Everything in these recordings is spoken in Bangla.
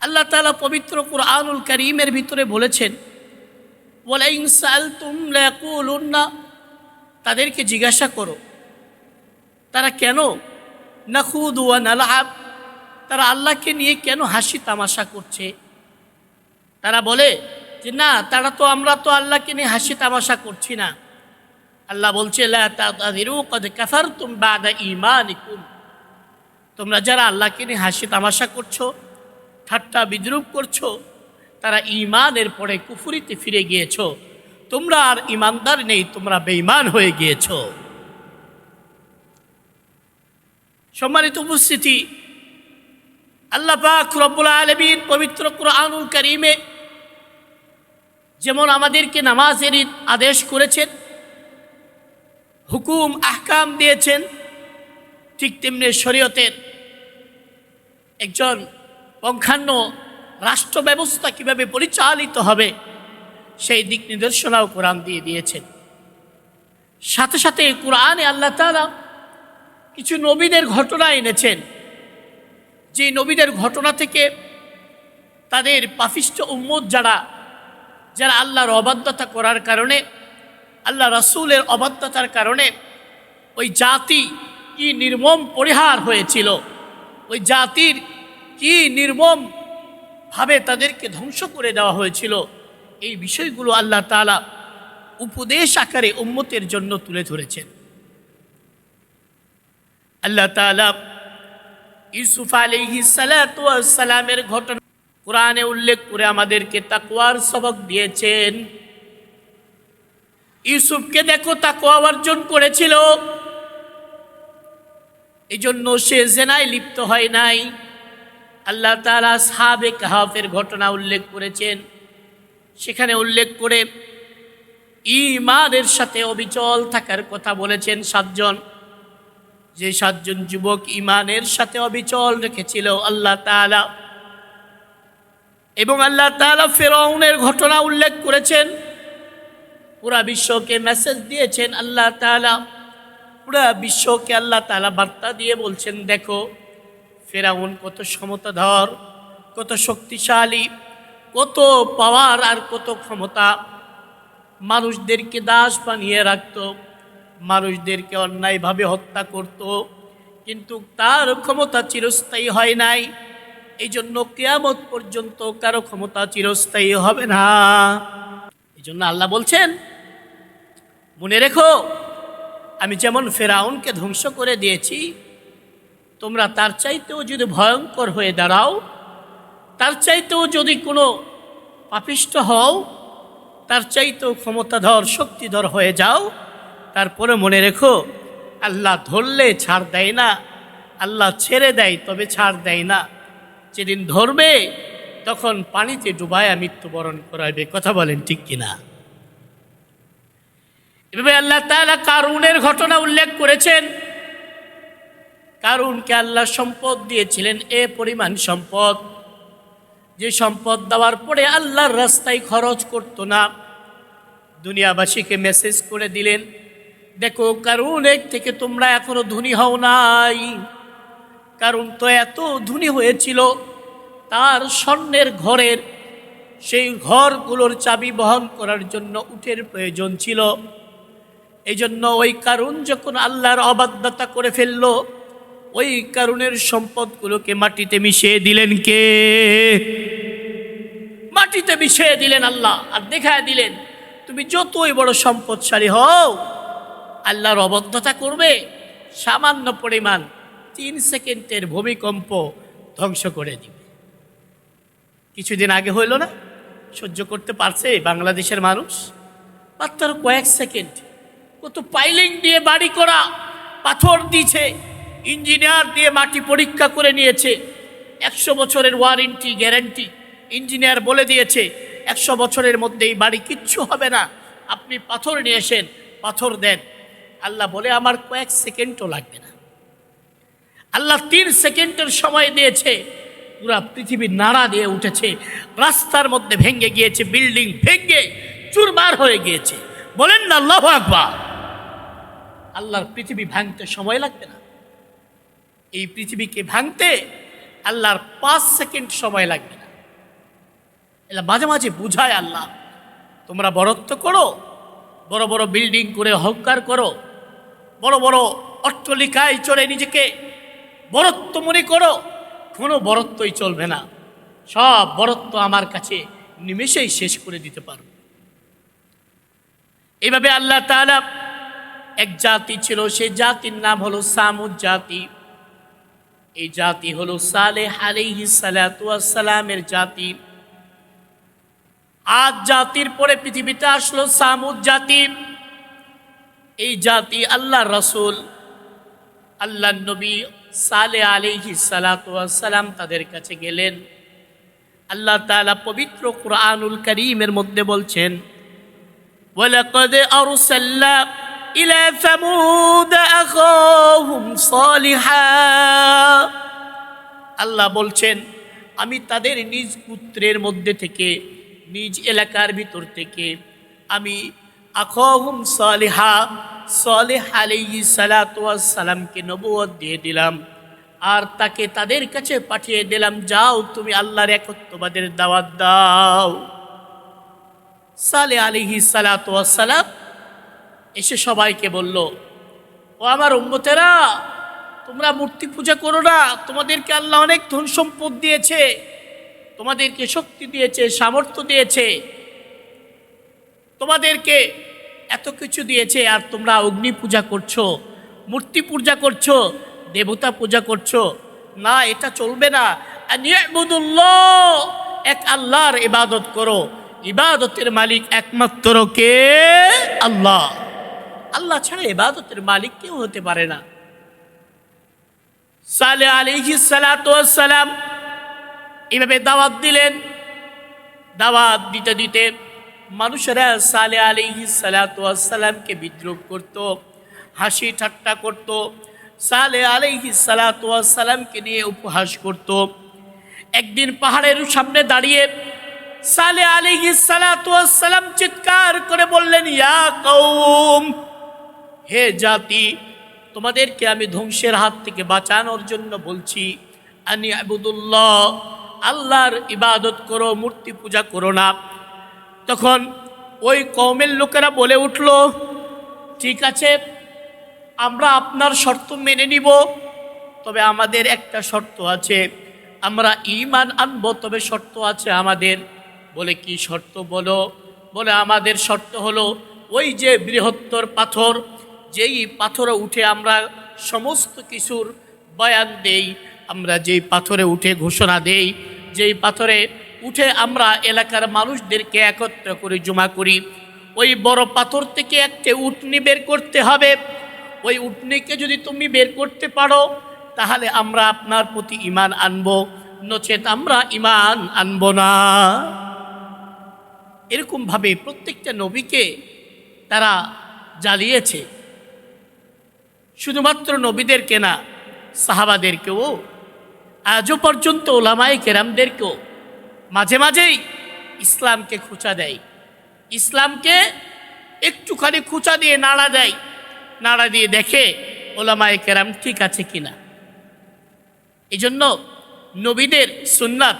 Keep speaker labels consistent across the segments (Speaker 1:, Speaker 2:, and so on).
Speaker 1: আল্লাহ তালা পবিত্র কুরআনুল করিমের ভিতরে বলেছেন লায়াকুলুন্না তাদেরকে জিজ্ঞাসা করো, তারা কেন নাখুদ ওয়া নালাব? তারা আল্লাহকে নিয়ে কেন হাসি তামাশা করছে? তারা বলে যে, না, তারা তো, আমরা তো আল্লাহকে নিয়ে হাসি তামাশা করছি না। আল্লাহ বলছে ঈমানিকুম। তোমরা যারা আল্লাহকে নিয়ে হাসি তামাশা করছ ঠাট্টা বিদ্রুপ করছ, তারা ইমানের পরে কুফুরিতে ফিরে গিয়েছো। তোমরা আর ইমানদার নেই, তোমরা বেঈমান হয়ে গিয়েছো। সম্মানিত উপস্থিতি, আল্লাহ রব্বুল আলমিন পবিত্র কুরআনুল করিমে যেমন আমাদেরকে নামাজের আদেশ করেছেন, হুকুম, আহকাম দিয়েছেন, ঠিক তেমনি শরীয়তের একজন পঙ্খান্ন রাষ্ট্র ব্যবস্থা কীভাবে পরিচালিত হবে, সেই দিক নির্দেশনাও কোরআন দিয়ে দিয়েছেন। সাথে সাথে কোরআনে আল্লাহ তালা কিছু নবীদের ঘটনা এনেছেন। যে নবীদের ঘটনা থেকে তাদের পাপিষ্ট উম্মত যারা যারা আল্লাহর অবাধ্যতা করার কারণে আল্লাহ রাসূলের অবাধ্যতার কারণে ওই জাতি কি নির্মম পরিহার হয়েছিল, ওই জাতির কি নির্মম ভাবে তাদেরকে ধ্বংস করে দেওয়া হয়েছিল, এই বিষয়গুলো আল্লাহ তাআলা উপদেশ আকারে উম্মতের জন্য তুলে ধরেছেন। আল্লাহ তাআলা ইউসুফ সালাতু সালামের ঘটনা কোরআনে উল্লেখ করে আমাদেরকে তাকওয়ার সবক দিয়েছেন। ইউসুফকে দেখো, তাকওয়া অর্জন করেছিল। এই জন্য সে জেনায় লিপ্ত হয় নাই। আল্লাহ তাআলা সাহাবে কাহাফের ঘটনা উল্লেখ করেছেন। সেখানে উল্লেখ করে ইমানের সাথে অবিচল থাকার কথা বলেছেন সাতজন। যে সাতজন যুবক ইমানের সাথে অবিচল রেখেছিল আল্লাহ তাআলা। এবং আল্লাহ তাআলা ফেরাউনের ঘটনা উল্লেখ করেছেন। পুরা বিশ্বকে মেসেজ দিয়েছেন আল্লাহ তাআলা। পুরা বিশ্বকে আল্লাহ তাআলা বার্তা দিয়ে বলছেন, দেখো ফেরাউন কত সমতাধর, কত শক্তিশালী, কত পাওয়ার আর কত ক্ষমতা। মানুষদেরকে দাস বানিয়ে রাখত, মানুষদেরকে অন্যায়ভাবে হত্যা করত, কিন্তু তার ক্ষমতা চিরস্থায়ী হয় নাই। এই জন্য কেয়ামত পর্যন্ত কারও ক্ষমতা চিরস্থায়ী হবে না। এই জন্য আল্লাহ বলছেন, মনে রেখো, আমি যেমন ফেরাউনকে ধ্বংস করে দিয়েছি তোমরা তার চাইতেও যদি ভয়ঙ্কর হয়ে দাঁড়াও, তার চাইতেও যদি কোনো পাপিষ্ট হও, তার চাইতেও ক্ষমতাধর, শক্তিধর হয়ে যাও, তারপরে মনে রেখো, আল্লাহ ধরলে ছাড় দেয় না, আল্লাহ ছেড়ে দেয় তবে ছাড় দেয় না। যেদিন ধরবে, তখন পানিতে ডুবায়া মৃত্যুবরণ করাবে কথা বলেন ঠিক কিনা? এভাবে আল্লাহ তাআলা কারুনের ঘটনা উল্লেখ করেছেন। কারুনকে আল্লাহ সম্পদ দিয়েছিলেন, এ পরিমাণ সম্পদ। যে সম্পদ দেওয়ার পরে আল্লাহর রাস্তায় খরচ করতো না। দুনিয়াবাসীকে মেসেজ করে দিলেন, দেখো কারণ এক থেকে তোমরা এখনও ধনী হও নাই। কারণ তো এত ধনী হয়েছিল, তার স্বর্ণের ঘরের সেই ঘরগুলোর চাবি বহন করার জন্য উঠের প্রয়োজন ছিল। এই জন্য ওই কারণ যখন আল্লাহর অবাধ্যতা করে ফেলল ওই কারণের সম্পদগুলোকে মাটিতে মিশিয়ে দিলেন কে? মাটিতে মিশিয়ে দিলেন আল্লাহ আর দেখায় দিলেন, তুমি যতই বড় সম্পদশালী হও, আল্লাহর অবদ্ধতা করবে। সামান্য পরিমাণ তিন সেকেন্ডের ভূমিকম্প ধ্বংস করে দিবে। কিছুদিন আগে হইল না? সহ্য করতে পারছে বাংলাদেশের মানুষ? মাত্র কয়েক সেকেন্ড। কত পাইলিং দিয়ে বাড়ি করা, পাথর দিয়েছে ইঞ্জিনিয়ার দিয়ে মাটি পরীক্ষা করে নিয়েছে। একশো বছরের ওয়ারেন্টি, গ্যারান্টি। ইঞ্জিনিয়ার বলে দিয়েছে, একশো বছরের মধ্যে এই বাড়ি কিচ্ছু হবে না। আপনি পাথর নিয়ে এসেন, পাথর দেন। আল্লাহ বলে, আমার কয়েক সেকেন্ডও লাগবে না। আল্লাহ তিন সেকেন্ডের সময় দিয়েছে। পুরা পৃথিবী নাড়া দিয়ে উঠেছে। রাস্তার মধ্যে ভেঙে গিয়েছে, বিল্ডিং ভেঙে চুরমার হয়ে গিয়েছে। বলেন না, আল্লাহ আকবার। আল্লাহর পৃথিবী ভাঙতে সময় লাগবে না। এই পৃথিবীকে ভাঙতে আল্লাহর পাঁচ সেকেন্ড সময় লাগবে না। এটা মাঝে মাঝে বুঝায় আল্লাহ, তোমরা বরত্ব করো, বড় বড় বিল্ডিং করে অহংকার করো, বড় বড় অট্টলিকায় চড়ে নিজেকে বরত্ব মনে করো, কোনো বরত্বই চলবে না। সব বরত্ব আমার কাছে নিমেষেই শেষ করে দিতে পারো। এইভাবে আল্লাহ তাআলা এক জাতি ছিল, সে জাতির নাম হলো সামুদ জাতি। এই জাতি হলো সালে আলাইহি সালামের জাতি আজ জাতির পরে পৃথিবীতে আসলো সামুদ জাতি এই জাতি আল্লাহ রসুল আল্লাহ নবী সালে আলিহি সালাম তাদের কাছে গেলেন আল্লাহ তাআলা পবিত্র কুরআনুল করিমের মধ্যে বলছেন ولقد أرسلنا إلى ثمود أخاهم صالحا আল্লাহ বলছেন, আমি তাদের নিজ পুত্রের মধ্যে থেকে, নিজ এলাকার ভিতর থেকে, আমি আখহুম সালেহা, সালেহ আলাইহি সালাতু সালামকে নবুয়ত দিয়ে দিলাম। আর তাকে তাদের কাছে পাঠিয়ে দিলাম, যাও তুমি আল্লাহর একত্ববাদের দাওয়াত দাও। সালে আলিহি সালাম এসে সবাইকে বলল ও আমার উম্মতেরা, তোমরা মূর্তি পূজা করো না। তোমাদেরকে আল্লাহ অনেক ধন সম্পদ দিয়েছে, তোমাদেরকে শক্তি দিয়েছে, সামর্থ্য দিয়েছে, তোমাদেরকে এত কিছু দিয়েছে, আর তোমরা অগ্নি পূজা করছ, মূর্তি পূজা করছ, দেবতা পূজা করছ। না, এটা চলবে না। এক আল্লাহর ইবাদত করো। ইবাদতের মালিক একমাত্র কে? আল্লাহ। আল্লাহ ছাড়া ইবাদতের মালিক কেউ হতে পারে না। সালে আলিহি সালাম এভাবে দাওয়াত দিলেন। দাওয়াত দিতে দিতে মানুষেরা সালে আলিহি সালাতামকে বিদ্রোহ করত, হাসি ঠাট্টা করত, সালে আলিহি সালাতামকে নিয়ে উপহাস করত। একদিন পাহাড়ের সামনে দাঁড়িয়ে সালে আলিহি সালাতাম চিৎকার করে বললেন, ইয়া কৌম হে জাতি, তোমাদেরকে আমি ধ্বংসের হাত থেকে বাঁচানোর জন্য বলছি, আনি আবুদুল্লাহ, আল্লাহর ইবাদত করো, মূর্তি পূজা করো না। তখন ওই কৌমের লোকেরা বলে উঠল, ঠিক আছে, আমরা আপনার শর্ত মেনে নিব, তবে আমাদের একটা শর্ত আছে, আমরা ইমান আনব, তবে শর্ত আছে আমাদের। বলে কি শর্ত বলো? বলে আমাদের শর্ত হলো, ওই যে বৃহত্তর পাথর যেই পাথরে উঠে আমরা সমস্ত কিছুর বয়ান দেই, আমরা যেই পাথরে উঠে ঘোষণা দেই, যেই পাথরে উঠে আমরা এলাকার মানুষদেরকে একত্র করে জমা করি, ওই বড় পাথর থেকে একটা উটনি বের করতে হবে। ওই উটনিকে যদি তুমি বের করতে পারো, তাহলে আমরা আপনার প্রতি ইমান আনব, নচেত আমরা ইমান আনব না। এরকমভাবে প্রত্যেকটা নবীকে তারা জ্বালিয়েছে। শুধুমাত্র নবীদেরকে না, সাহাবাদেরকেও আজও পর্যন্ত ওলামাই কেরামদেরকেও মাঝে মাঝেই ইসলামকে খুঁচা দেয়। ইসলামকে একটুখানি খুঁচা দিয়ে নাড়া দেয়। নাড়া দিয়ে দেখে ওলামায় কেরাম ঠিক আছে কিনা। এই জন্য নবীদের সুন্নাত,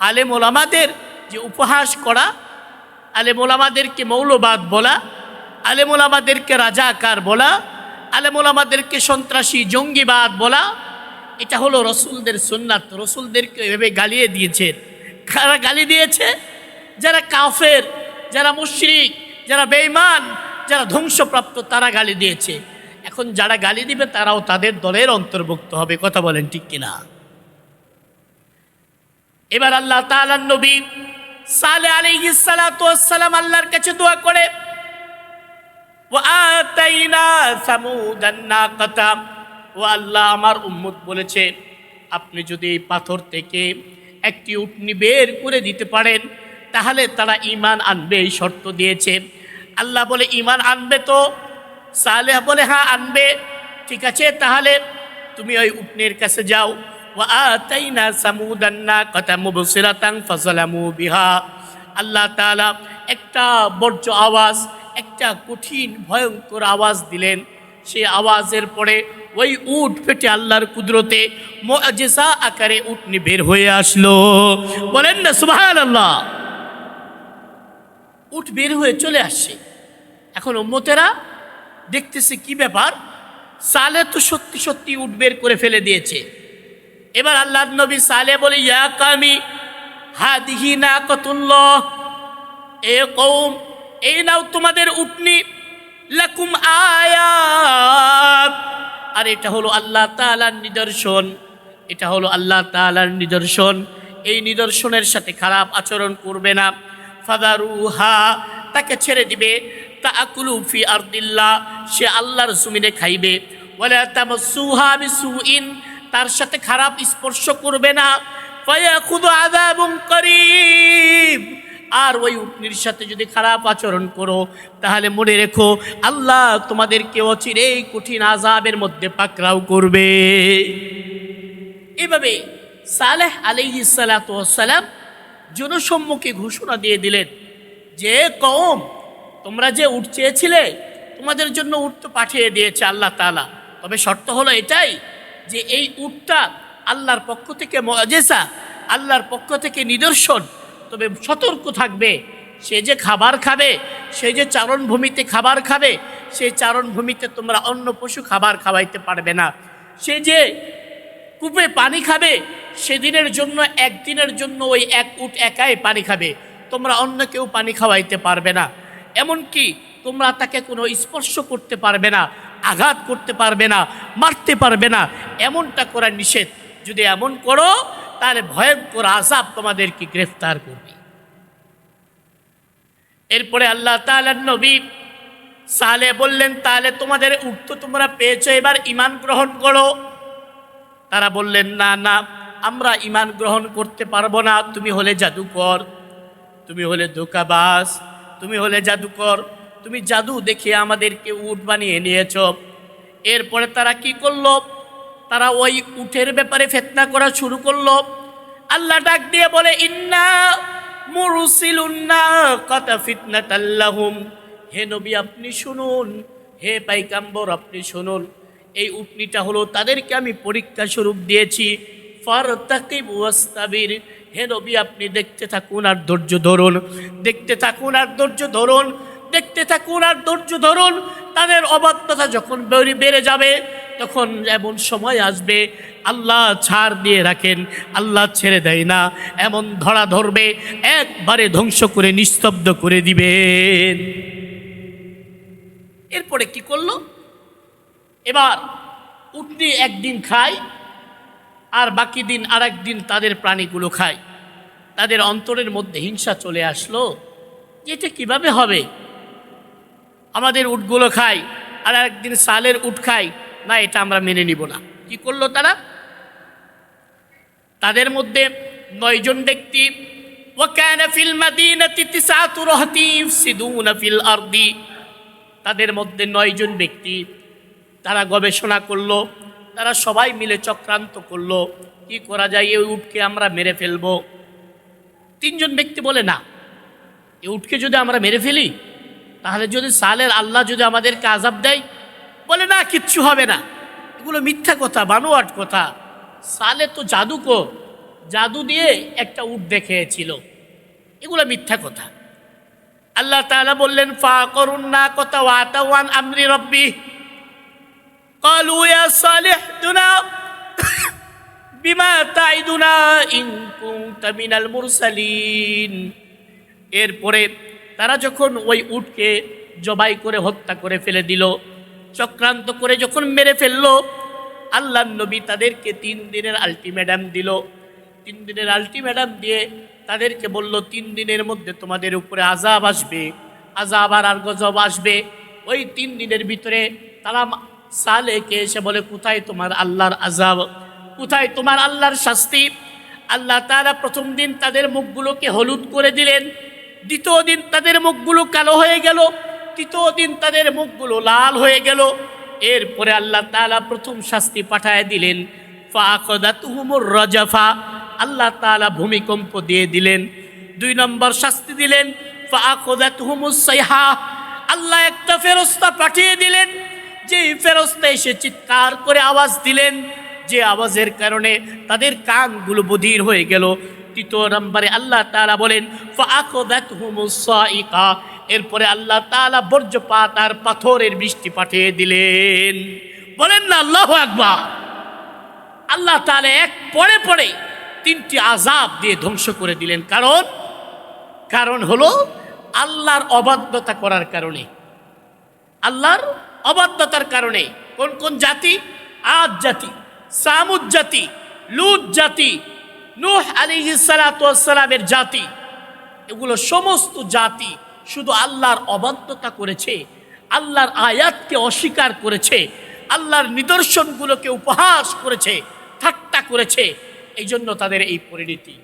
Speaker 1: আলেম ওলামাদের যে উপহাস করা, আলেম ওলামাদেরকে মৌলবাদ বলা, আলেম ওলামাদেরকে রাজাকার বলা আলেম ওলামাদেরকে সন্ত্রাসী, জঙ্গিবাদ বলা, এটা হলো রসুলদের সুন্নাত। রসুলদেরকে এভাবে গালিয়ে দিয়েছে। কারা গালি দিয়েছে? যারা কাফের, যারা মুশরিক, যারা বেঈমান, যারা ধ্বংসপ্রাপ্ত, তারা গালি দিয়েছে। এখন যারা গালি দিবে, তারাও তাদের দলের অন্তর্ভুক্ত হবে। কথা বলেন ঠিক কিনা? এবার আল্লাহ তাআলার নবী সালে আলাইহিস সালাতু ওয়াসসালাম আল্লাহর কাছে দোয়া করে ও আল্লাহ আমার উম্মত বলেছে আপনি যদি এই পাথর থেকে একটি উটনি বের করে দিতে পারেন তাহলে তারা ইমান আনবে এই শর্ত দিয়েছে আল্লাহ বলে ইমান আনবে তো সালেহ বলে হ্যাঁ আনবে ঠিক আছে তাহলে তুমি ওই উটনির কাছে যাও وآتينا ثمود الناقة مبصرة فظلموا بها আল্লাহ তাআলা একটা বর্জ্য আওয়াজ একটা কঠিন, ভয়ঙ্কর আওয়াজ দিলেন। সে আওয়াজের পরে ওই উট ফেটে আল্লাহর কুদরতে মুআজিজা আকারে উটনি বের হয়ে আসলো। বলেন না, সুবহানাল্লাহ। উঠ বের হয়ে চলে আসছে। এখন উম্মতেরা দেখতেছে কি ব্যাপার? সালে তো সত্যি সত্যি উঠ বের করে ফেলে দিয়েছে। এবার আল্লাহ নবী সালে বলে, ইয়া কামি, হাদিহি না কতুল্ল এ কৌম এই নাও তোমাদের উটনি। লাকুম আয়াত। আর এটা হলো আল্লাহ তাআলার নিদর্শন। এটা হলো আল্লাহ তাআলার নিদর্শন। এই নিদর্শনের সাথে খারাপ আচরণ করবে না। ফাদারুহা, তাকে ছেড়ে দিবে। তা আকুলু ফি আরদিল্লাহ, সে আল্লাহর জমিনে খাইবে। ওয়ালা তামাসসুহা বিসুইন, তার সাথে খারাপ স্পর্শ করবে না। ফায়াখুদু আযাবুন করিব। আর ওই উটনির সাথে যদি খারাপ আচরণ করো, তাহলে মনে রেখো, আল্লাহ তোমাদেরকে অচিরেই কঠিন আজাবের মধ্যে পাকরাও করবে। এভাবে সালেহ আলাইহি সালাম জনসম্মুখে ঘোষণা দিয়ে দিলেন যে কম তোমরা যে উঠ চেয়েছিলে, তোমাদের জন্য উঠ তো পাঠিয়ে দিয়েছে আল্লাহ তাআলা। তবে শর্ত হলো এটাই যে, এই উটটা আল্লাহর পক্ষ থেকে মজেসা আল্লাহর পক্ষ থেকে নিদর্শন তবে সতর্ক থাকবে। সে যে খাবার খাবে, সে যে চারণভূমিতে খাবার খাবে সেই চারণভূমিতে তোমরা অন্য পশু খাবার খাওয়াইতে পারবে না। সে যে কূপে পানি খাবে, সেদিনের জন্য, একদিনের জন্য ওই এক উট একাই পানি খাবে। তোমরা অন্য কেউ পানি খাওয়াইতে পারবে না। এমনকি তোমরা তাকে কোনো স্পর্শ করতে পারবে না, আঘাত করতে পারবে না, মারতে পারবে না। এমনটা করা নিষেধ। যদি এমন করো তাহলে ভয়ঙ্কর আজাব তোমাদেরকে গ্রেফতার করবে। এরপরে আল্লাহ তাআলার নবী সালে বললেন, তাহলে তোমাদের উঠতো তোমরা পেয়েছ, এবার ইমান গ্রহণ করো। তারা বললেন, না না, আমরা ইমান গ্রহণ করতে পারব না। তুমি হলে জাদুকর, তুমি হলে ধোকাবাস তুমি হলে জাদুকর, তুমি জাদু দেখে আমাদেরকে উট বানিয়ে নিয়েছ। এরপরে তারা কি করল? তারা ওই উঠের ব্যাপারে ফেতনা করা শুরু করল। আল্লাহ ডাক দিয়ে বলে, ইন্না মুরসিলুন্না কত ফিতনাতাল্লাহুম হে নবী, আপনি শুনুন। হে পাইকাম্বর আপনি শুনুন। এই উটনিটা হলো তাদেরকে আমি পরীক্ষা স্বরূপ দিয়েছি। ফর তাকিব ওয়াস্তাবির। হে নবী, আপনি দেখতে থাকুন আর ধৈর্য ধরুন। দেখতে থাকুন আর ধৈর্য ধরুন। দেখতে থাকুন আর ধৈর্য ধরুন, তাদের অবাধ্যতা যখন বেড়ে- যাবে, তখন এমন সময় আসবে, আল্লাহ ছাড় দিয়ে রাখেন, আল্লাহ ছেড়ে দেয় না, এমন ধরা ধরবে, একবারে ধ্বংস করে, নিস্তব্ধ করে দিবেন। এরপরে কি করল? এবার উটনি একদিন খায়, আর বাকি দিন আর দিন তাদের প্রাণীগুলো খায়। তাদের অন্তরের মধ্যে হিংসা চলে আসলো এটা কীভাবে হবে? আমাদের উটগুলো খায় আর একদিন সালের উট খায় না এটা আমরা মেনে নিব না কি করলো তারা তাদের মধ্যে নয়জন ব্যক্তি وكان في المدينة تسعة رهط يفسدون في الأرض তাদের মধ্যে নয়জন ব্যক্তি তারা গবেষণা করলো তারা সবাই মিলে চক্রান্ত করলো কি করা যায় এই উটকে আমরা মেরে ফেলবো তিনজন ব্যক্তি বলে না এই উটকে যদি আমরা মেরে ফেলি তাহলে যদি সালের আল্লাহ যদি আমাদেরকে আজাব দেয় বলে না কিচ্ছু হবে না এগুলো মিথ্যা কথা বানোয়াট কথা সালে তো জাদুকো জাদু দিয়ে একটা উট দেখিয়েছিল এগুলো মিথ্যা কথা আল্লাহ তাআলা বললেন ফা করুন না কথা ওয়াতাওয়ান আমরি রব্বি قالوا يا صالح دنا بما تعدنا إن كنت من المرسلين এরপরে তারা যখন ওই উটকে জবাই করে হত্যা করে ফেলে দিল, চক্রান্ত করে যখন মেরে ফেলল আল্লাহ নবী তাদেরকে তিন দিনের আলটিমেটাম দিল। তিন দিনের আলটিমেটাম দিয়ে তাদেরকে বলল, তিন দিনের মধ্যে তোমাদের উপরে আজাব আসবে আজাব আর আর গজব আসবে। ওই তিন দিনের ভিতরে তারা সালেকে এসে বলে, কোথায় তোমার আল্লাহর আজাব কোথায় তোমার আল্লাহর শাস্তি? আল্লাহ তারা প্রথম দিন তাদের মুখগুলোকে হলুদ করে দিলেন। দ্বিতীয় দিন তাদের মুখগুলো কালো হয়ে গেল, তৃতীয় দিন তাদের মুখগুলো লাল হয়ে গেল। এরপরে আল্লাহ তাআলা প্রথম শাস্তি পাঠায় দিলেন ফাকদাতুহুমুর রাজাফা। আল্লাহ তাআলা ভূমিকম্প দিয়ে দিলেন। দুই নম্বর শাস্তি দিলেন ফাকদাতুহুমুস সাইহা। আল্লাহ একটা ফেরস্তা পাঠিয়ে দিলেন যে ফেরস্তা এসে চিৎকার করে আওয়াজ দিলেন, যে আওয়াজের কারণে তাদের কানগুলো বধির হয়ে গেল। তৃতীয় নম্বরে আল্লাহ তাআলা বলেন এরপরে আল্লাহ তালা বর্জ্যপাত আর পাথরের বৃষ্টি পাঠিয়ে দিলেন। বলেন না, আল্লাহ আকবার। আল্লাহ তাআলা এক পরে পরে তিনটি আজাব দিয়ে ধ্বংস করে দিলেন। কারণ? কারণ হলো আল্লাহর অবাধ্যতা করার কারণে। আল্লাহর অবাধ্যতার কারণে। কোন কোন জাতি? আজ জাতি, সামুদ জাতি, লুত জাতি নূহ সালাতামের জাতি। এগুলো সমস্ত জাতি শুধু আল্লাহর অবাধ্যতা করেছে, আল্লাহর আয়াতকে অস্বীকার করেছে, আল্লাহর নিদর্শনগুলোকে উপহাস করেছে, ঠাট্টা করেছে এই জন্য তাদের এই পরিণতি।